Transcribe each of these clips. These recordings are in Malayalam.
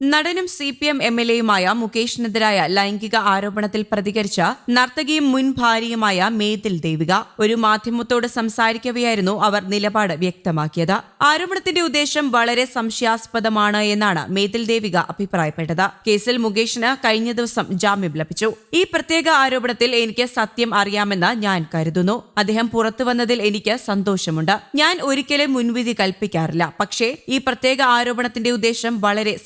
നടനും C P M M L എയുമായ മുകേഷിനെതിരായ ലൈംഗിക ആരോപണത്തിൽ പ്രതികരിച്ച നർത്തകിയും മുൻ ഭാര്യയുമായ മേതിൽ ദേവിക ഒരു മാധ്യമത്തോട് സംസാരിക്കവെയായിരുന്നു അവർ നിലപാട് വ്യക്തമാക്കിയത്. ആരോപണത്തിന്റെ ഉദ്ദേശം വളരെ സംശയാസ്പദമാണ് എന്നാണ് മേതിൽ ദേവിക അഭിപ്രായപ്പെട്ടത്. കേസിൽ മുകേഷിന് കഴിഞ്ഞ ദിവസം ജാമ്യം ലഭിച്ചു. ഈ പ്രത്യേക ആരോപണത്തിൽ എനിക്ക് സത്യം അറിയാമെന്ന് ഞാൻ കരുതുന്നു. അദ്ദേഹം പുറത്തു വന്നതിൽ എനിക്ക് സന്തോഷമുണ്ട്. ഞാൻ ഒരിക്കലും മുൻവിധി കൽപ്പിക്കാറില്ല. പക്ഷേ ഈ പ്രത്യേക ആരോപണത്തിന്റെ ഉദ്ദേശം വളരെ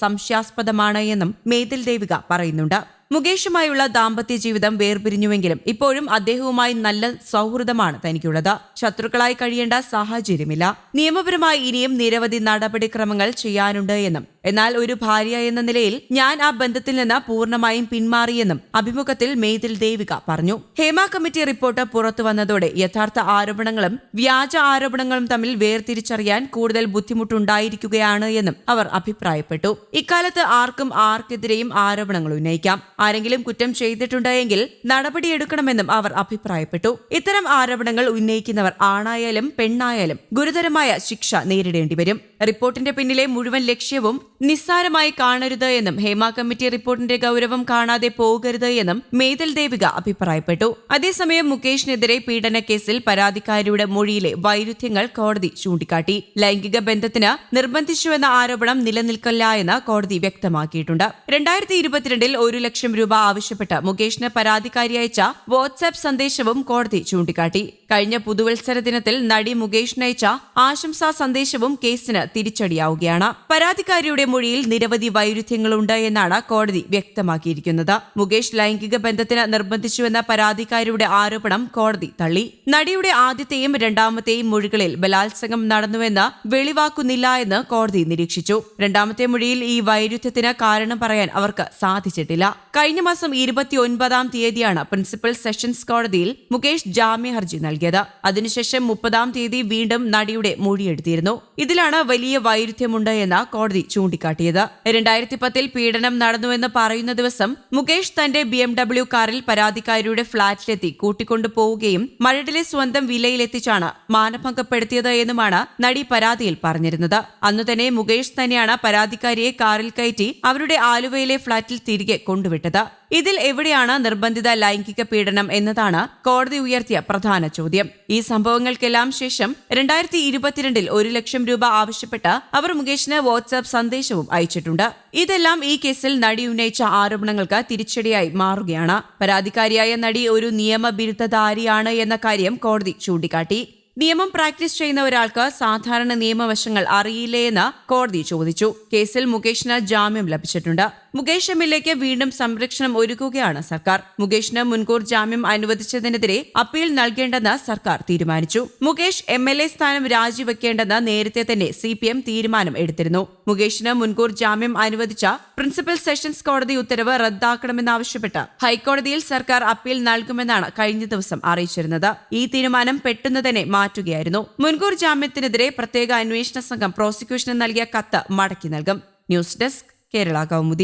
സംശയാസ്പദമാണ് എന്നും മേതിൽ ദേവിക പറയുന്നുണ്ട്. മുകേഷുമായുള്ള ദാമ്പത്യ ജീവിതം വേർപിരിഞ്ഞുവെങ്കിലും ഇപ്പോഴും അദ്ദേഹവുമായി നല്ല സൗഹൃദമാണ് തനിക്കുള്ളത്. ശത്രുക്കളായി കഴിയേണ്ട സാഹചര്യമില്ല. നിയമപരമായി ഇനിയും നിരവധി നടപടിക്രമങ്ങൾ ചെയ്യാനുണ്ട് എന്നും എന്നാൽ ഒരു ഭാര്യ എന്ന നിലയിൽ ഞാൻ ആ ബന്ധത്തിൽ നിന്ന് പൂർണമായും പിന്മാറിയെന്നും അഭിമുഖത്തിൽ മെയ്തിൽ ദേവിക പറഞ്ഞു. ഹേമ കമ്മിറ്റി റിപ്പോർട്ട് പുറത്തു വന്നതോടെ യഥാർത്ഥ ആരോപണങ്ങളും വ്യാജ ആരോപണങ്ങളും തമ്മിൽ വേർതിരിച്ചറിയാൻ കൂടുതൽ ബുദ്ധിമുട്ടുണ്ടായിരിക്കുകയാണ് എന്നും അവർ അഭിപ്രായപ്പെട്ടു. ഇക്കാലത്ത് ആർക്കും ആർക്കെതിരെയും ആരോപണങ്ങൾ ഉന്നയിക്കാം. ആരെങ്കിലും കുറ്റം ചെയ്തിട്ടുണ്ടെങ്കിൽ നടപടിയെടുക്കണമെന്നും അവർ അഭിപ്രായപ്പെട്ടു. ഇത്തരം ആരോപണങ്ങൾ ഉന്നയിക്കുന്നവർ ആണായാലും പെണ്ണായാലും ഗുരുതരമായ ശിക്ഷ നേരിടേണ്ടി വരും. റിപ്പോർട്ടിന്റെ പിന്നിലെ മുഴുവൻ ലക്ഷ്യവും നിസ്സാരമായി കാണരുത് എന്നും ഹേമ കമ്മിറ്റി റിപ്പോർട്ടിന്റെ ഗൗരവം കാണാതെ പോകരുത് എന്നും മേതൽ ദേവിക അഭിപ്രായപ്പെട്ടു. അതേസമയം മുകേഷിനെതിരെ പീഡന കേസിൽ പരാതിക്കാരിയുടെ മൊഴിയിലെ വൈരുദ്ധ്യങ്ങൾ കോടതി ചൂണ്ടിക്കാട്ടി. ലൈംഗിക ബന്ധത്തിന് നിർബന്ധിച്ചുവെന്ന ആരോപണം നിലനിൽക്കില്ല എന്ന് കോടതി വ്യക്തമാക്കിയിട്ടുണ്ട്. രണ്ടായിരത്തി ഇരുപത്തിരണ്ടിൽ ഒരു ലക്ഷം രൂപ ആവശ്യപ്പെട്ട് മുകേഷിന് പരാതിക്കാരി അയച്ച വാട്സാപ്പ് സന്ദേശവും കോടതി ചൂണ്ടിക്കാട്ടി. കഴിഞ്ഞ പുതുവത്സര ദിനത്തിൽ നടി മുകേഷിനയച്ച ആശംസാ സന്ദേശവും കേസിന് തിരിച്ചടിയാവുകയാണ്. പരാതിക്കാരിയുടെ മൊഴിയിൽ നിരവധി വൈരുദ്ധ്യങ്ങളുണ്ട് എന്നാണ് കോടതി വ്യക്തമാക്കിയിരിക്കുന്നത്. മുകേഷ് ലൈംഗിക ബന്ധത്തിന് നിർബന്ധിച്ചുവെന്ന പരാതിക്കാരിയുടെ ആരോപണം കോടതി തള്ളി. നടിയുടെ ആദ്യത്തെയും രണ്ടാമത്തെയും മൊഴികളിൽ ബലാത്സംഗം നടന്നുവെന്ന് വെളിവാക്കുന്നില്ല എന്ന് കോടതി നിരീക്ഷിച്ചു. രണ്ടാമത്തെ മൊഴിയിൽ ഈ വൈരുദ്ധ്യത്തിന് കാരണം പറയാൻ അവർക്ക് സാധിച്ചിട്ടില്ല. കഴിഞ്ഞ മാസം ഇരുപത്തിയൊൻപതാം തീയതിയാണ് പ്രിൻസിപ്പൽ സെഷൻസ് കോടതിയിൽ മുകേഷ് ജാമ്യ ഹർജി നൽകിയത്. അതിനുശേഷം മുപ്പതാം തീയതി വീണ്ടും നടിയുടെ മൊഴിയെടുത്തിരുന്നു ഇതിലാണ് വലിയ വൈരുദ്ധ്യമുണ്ട് എന്ന് കോടതി ചൂണ്ടിക്കാട്ടിയത്. രണ്ടായിരത്തി പത്തിൽ പീഡനം നടന്നുവെന്ന് പറയുന്ന ദിവസം മുകേഷ് തന്റെ ബി എം ഡബ്ല്യു കാറിൽ പരാതിക്കാരിയുടെ ഫ്ളാറ്റിലെത്തി കൂട്ടിക്കൊണ്ടു പോവുകയും മരടിലെ സ്വന്തം വിലയിലെത്തിച്ചാണ് മാനഭംഗപ്പെടുത്തിയത് എന്നുമാണ് നടി പരാതിയിൽ പറഞ്ഞിരുന്നത്. അന്നു തന്നെ മുകേഷ് തന്നെയാണ് പരാതിക്കാരിയെ കാറിൽ കയറ്റി അവരുടെ ആലുവയിലെ ഫ്ളാറ്റിൽ തിരികെ കൊണ്ടുവിട്ടത്. ഇതിൽ എവിടെയാണ് നിർബന്ധിത ലൈംഗിക പീഡനം എന്നതാണ് കോടതി ഉയർത്തിയ പ്രധാന ചോദ്യം. ഈ സംഭവങ്ങൾക്കെല്ലാം ശേഷം രണ്ടായിരത്തി ഇരുപത്തിരണ്ടിൽ ഒരു ലക്ഷം രൂപ ആവശ്യപ്പെട്ട് അവർ മുകേഷിന് വാട്സാപ്പ് സന്ദേശവും അയച്ചിട്ടുണ്ട്. ഇതെല്ലാം ഈ കേസിൽ നടി ഉന്നയിച്ച ആരോപണങ്ങൾക്ക് തിരിച്ചടിയായി മാറുകയാണ്. പരാതിക്കാരിയായ നടി ഒരു നിയമബിരുദ്ധധാരിയാണ് എന്ന കാര്യം കോടതി ചൂണ്ടിക്കാട്ടി. നിയമം പ്രാക്ടീസ് ചെയ്യുന്ന ഒരാൾക്ക് സാധാരണ നിയമവശങ്ങൾ അറിയില്ലേ എന്ന് കോടതി ചോദിച്ചു. കേസിൽ മുകേഷിന് ജാമ്യം ലഭിച്ചിട്ടുണ്ട്. മുകേഷ് എം എൽ എക്ക് വീണ്ടും സംരക്ഷണം ഒരുക്കുകയാണ് സർക്കാർ. മുകേഷിന് മുൻകൂർ ജാമ്യം അനുവദിച്ചതിനെതിരെ അപ്പീൽ നൽകേണ്ടെന്ന് സർക്കാർ തീരുമാനിച്ചു. മുകേഷ് എം എൽ എ സ്ഥാനം രാജിവെക്കേണ്ടെന്ന് നേരത്തെ തന്നെ സി പി എം തീരുമാനം എടുത്തിരുന്നു. മുകേഷിന് മുൻകൂർ ജാമ്യം അനുവദിച്ച പ്രിൻസിപ്പൽ സെഷൻസ് കോടതി ഉത്തരവ് റദ്ദാക്കണമെന്നാവശ്യപ്പെട്ട് ഹൈക്കോടതിയിൽ സർക്കാർ അപ്പീൽ നൽകുമെന്നാണ് കഴിഞ്ഞ ദിവസം അറിയിച്ചിരുന്നത്. ഈ തീരുമാനം പെട്ടെന്ന് തന്നെ മാറ്റുകയായിരുന്നു. മുൻകൂർ ജാമ്യത്തിനെതിരെ പ്രത്യേക അന്വേഷണ സംഘം പ്രോസിക്യൂഷന് നൽകിയ കത്ത് മടക്കി നൽകും. News desk Kerala Kaumudi.